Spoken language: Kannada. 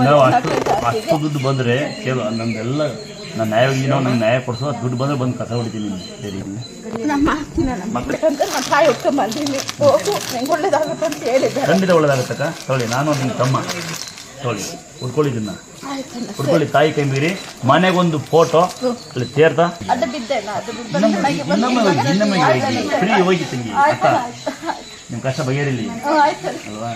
ನಾವು ಅಷ್ಟು ಅಷ್ಟು ದುಡ್ಡು ಬಂದರೆ ಕೇಳು ನಮ್ದೆಲ್ಲ ನ್ಯಾಯ ನಾವು ನಂಗೆ ನ್ಯಾಯ ಕೊಡಿಸೋ ಅದು ದುಡ್ಡು ಬಂದರೆ ಬಂದು ಕಸ ಹೊಡಿತೀನಿ ಸರಿ. ನನ್ನ ಖಂಡಿತ ಒಳ್ಳೇದಾಗತ್ತಕ್ಕ. ತೊಳಿ ನಾನು ನಿಮ್ಮ ತಮ್ಮ. ತೊಳಿ ಉಡ್ಕೊಳ್ಳಿದ್ದನ್ನ ಆಯ್ತಣ್ಣ ತಾಯಿ ಕೈ ಮೀರಿ ಮನೆಗೊಂದು ಫೋಟೋ ಅಲ್ಲಿ ಬಂದು ಇನ್ನೊಮ್ಮೆ ಹೋಗಿ. ಫ್ರೀ ಹೋಗಿ ತಂಗಿ. ಅಕ್ಕ. ಆಯ್ತಣ್ಣ ನಿಮ್ಮ ಕಷ್ಟ ಬಗೆಹರಿಲಿ. ಅಲ್ವಾ?